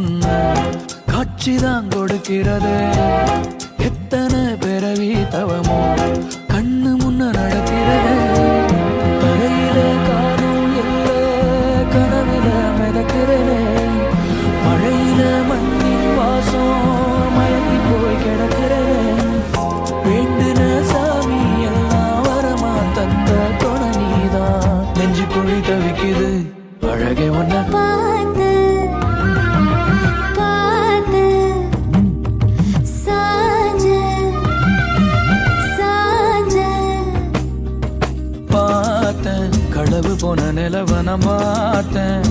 உன்னை காட்சிதான் கொடுக்கிறது. எத்தனை பிறவி தவமோ கண்ணு முன்ன நடக்கிறது. தரையில காணும் இல்லை கனவில மிதக்கிறது. மழையில மண்ணின் வாசம் மயங்கி போய் கிடக்கிறது. வேண்டுன சாமி எல்லாம் வரமா தந்த கொண நீதான். நெஞ்சு குழி தவிக்குது. அழகே ஒன்ன அளவு போன நிலவன மாத்தேன்.